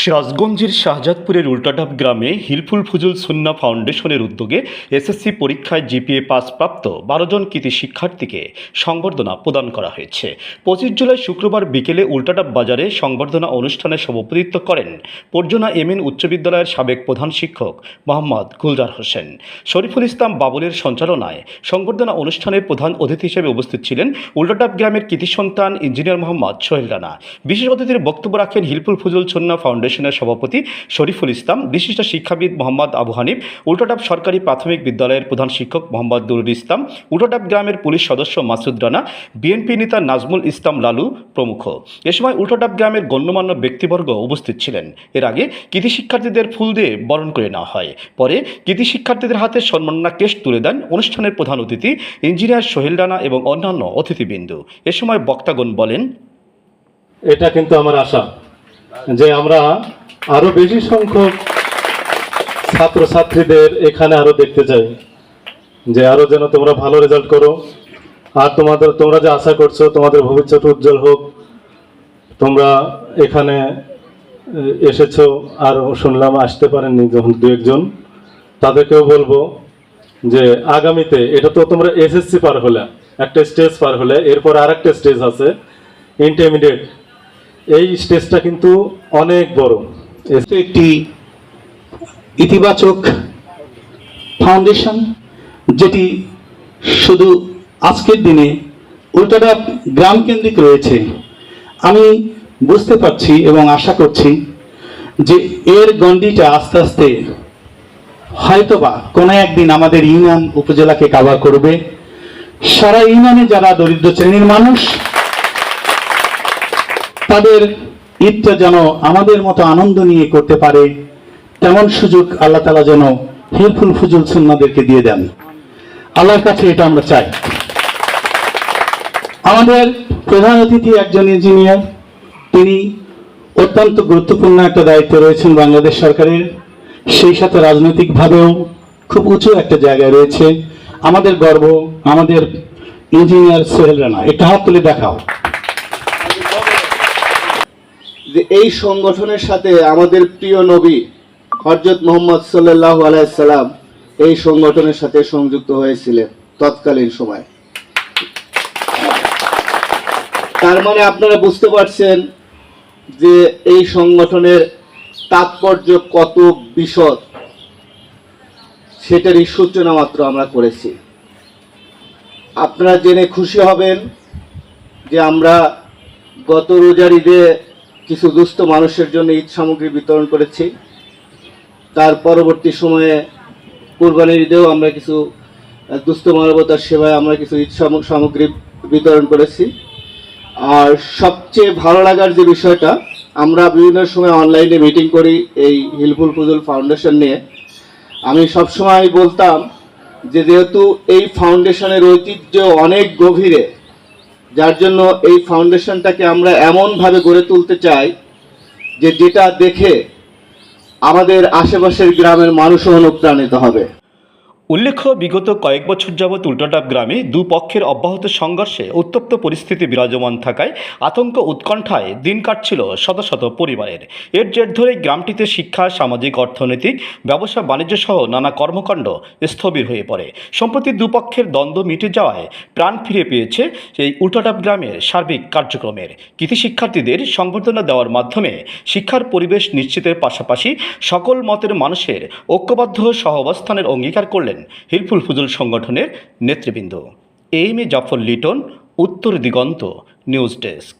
সিরাজগঞ্জের শাহজাদপুরের উল্টাডাব গ্রামে হিলফুল ফুজুল সুন্না ফাউন্ডেশনের উদ্যোগে এসএসসি পরীক্ষায় জিপিএ পাসপ্রাপ্ত বারো জন কৃতি শিক্ষার্থীকে সংবর্ধনা প্রদান করা হয়েছে। পঁচিশ জুলাই শুক্রবার বিকেলে উল্টাডাব বাজারে সংবর্ধনা অনুষ্ঠানে সভাপতিত্ব করেন পর্জনা এমএন উচ্চ বিদ্যালয়ের সাবেক প্রধান শিক্ষক মোহাম্মদ গুলজার হোসেন। শরীফুল ইসলাম বাবুলের সঞ্চালনায় সংবর্ধনা অনুষ্ঠানে প্রধান অতিথি হিসেবে উপস্থিত ছিলেন উল্টাডাব গ্রামের কৃতি সন্তান ইঞ্জিনিয়ার মোহাম্মদ সোহেল রানা। বিশেষ অতিথির বক্তব্য রাখেন হিলফুল ফুজুল সুন্না ফাউন্ডেশনের সভাপতি শরীফুল ইসলাম, বিশিষ্ট শিক্ষাবিদ মোহাম্মদ আবু হানিফ, উল্টোটাপ সরকারি প্রাথমিক বিদ্যালয়ের প্রধান শিক্ষক মোহাম্মদ দুরুল ইসলাম, উল্টোটাপ গ্রামের পুলিশ সদস্য মাসুদ রানা, বিএনপি নেতা নাজমুল ইসলাম লালু প্রমুখ। এ সময় উল্টোটাপ গ্রামের গণ্যমান্য ব্যক্তিবর্গ উপস্থিত ছিলেন। এর আগে কৃতি শিক্ষার্থীদের ফুল দিয়ে বরণ করে নেওয়া হয়। পরে কৃতি শিক্ষার্থীদের হাতে সম্মাননা কেশ তুলে দেন অনুষ্ঠানের প্রধান অতিথি ইঞ্জিনিয়ার সোহেল রানা এবং অন্যান্য অতিথিবৃন্দু। এ সময় বক্তাগণ বলেন, এটা কিন্তু আমার আশা। যে আমরা আরও বেশি সংখ্যক ছাত্রছাত্রীদের এখানে আরও দেখতে চাই, যে আরও যেন তোমরা ভালো রেজাল্ট করো। আর তোমাদের, তোমরা যে আশা করছ তোমাদের ভবিষ্যৎ উজ্জ্বল হোক, তোমরা এখানে এসেছ আর শুনলাম আসতে পারেননি যখন দু একজন। তাদেরকেও বলব যে আগামীতে, এটা তো তোমরা এসএসসি পার হলে, একটা স্টেজ পার হলে, এরপর আর একটা স্টেজ আছে ইন্টারমিডিয়েট এই স্টেজটা কিন্তু অনেক বড়। একটি ইতিবাচক ফাউন্ডেশন যেটি শুধু আজকের দিনে উল্টাটা গ্রাম কেন্দ্রিক রয়েছে। আমি বুঝতে পারছি এবং আশা করছি যে এর গণ্ডিটা আস্তে আস্তে হয়তোবা কোনো একদিন আমাদের ইউনিয়ন উপজেলাকে কাভার করবে। সারা ইউনিয়নে যারা দরিদ্র শ্রেণির মানুষ তাদের ঈদটা যেন আমাদের মতো আনন্দ নিয়ে করতে পারে, তেমন সুযোগ আল্লাহ তালা যেন হিলফুল ফুজুল সুন্নাদেরকে দিয়ে দেন। আল্লাহর কাছে এটা আমরা চাই। আমাদের প্রধান অতিথি একজন ইঞ্জিনিয়ার, তিনি অত্যন্ত গুরুত্বপূর্ণ একটা দায়িত্বে রয়েছেন বাংলাদেশ সরকারের, সেই সাথে রাজনৈতিকভাবেও খুব উঁচু একটা জায়গায় রয়েছে। আমাদের গর্ব, আমাদের ইঞ্জিনিয়ার সোহেল রানা, একটা হাত তুলে দেখাও। যে এই সংগঠনের সাথে আমাদের প্রিয় নবী হজরত মোহাম্মদ সাল্লাহ আলাইসাল্লাম এই সংগঠনের সাথে সংযুক্ত হয়েছিলেন তৎকালীন সময়। তার মানে আপনারা বুঝতে পারছেন যে এই সংগঠনের তাৎপর্য কত বিশদ, সেটারই সূচনা মাত্র আমরা করেছি। আপনারা জেনে খুশি হবেন যে আমরা গত রোজার ঈদে কিছু দুস্থ মানুষের জন্য ঈদ সামগ্রী বিতরণ করেছি। তার পরবর্তী সময়ে কোরবানির ঈদেও আমরা কিছু দুস্থ মানবতার সেবায় আমরা কিছু ঈদ সাম- সামগ্রী বিতরণ করেছি। আর সবচেয়ে ভালো লাগার যে বিষয়টা, আমরা বিভিন্ন সময় অনলাইনে মিটিং করি এই হিলফুল ফুজুল ফাউন্ডেশন নিয়ে। আমি সবসময় বলতাম যে যেহেতু এই ফাউন্ডেশনের ঐতিহ্য অনেক গভীরে যার জন্য এই ফাউন্ডেশনটাকে আমরা এমনভাবে গড়ে তুলতে চাই যে যেটা দেখে আমাদের আশেপাশের গ্রামের মানুষও অনুপ্রাণিত হবে। উল্লেখ্য, বিগত কয়েক বছর যাবৎ উল্টোটাপ গ্রামে দুপক্ষের অব্যাহত সংঘর্ষে উত্তপ্ত পরিস্থিতি বিরাজমান থাকায় আতঙ্ক উৎকণ্ঠায় দিন কাটছিল শত শত পরিবারের। এর জের ধরে গ্রামটিতে শিক্ষা, সামাজিক, অর্থনৈতিক, ব্যবসা, বাণিজ্য সহ নানা কর্মকাণ্ড স্থবির হয়ে পড়ে। সম্প্রতি দুপক্ষের দ্বন্দ্ব মিটে যাওয়ায় প্রাণ ফিরে পেয়েছে এই উল্টোটাপ গ্রামের সার্বিক কার্যক্রমের। কৃতি শিক্ষার্থীদের সংবর্ধনা দেওয়ার মাধ্যমে শিক্ষার পরিবেশ নিশ্চিতের পাশাপাশি সকল মতের মানুষের ঐক্যবদ্ধ সহাবস্থানের অঙ্গীকার করলেন হিলফুল ফুজুল সংগঠনের নেতৃবৃন্দ। এম এ জাফর লিটন উত্তর দিগন্ত নিউজ ডেস্ক।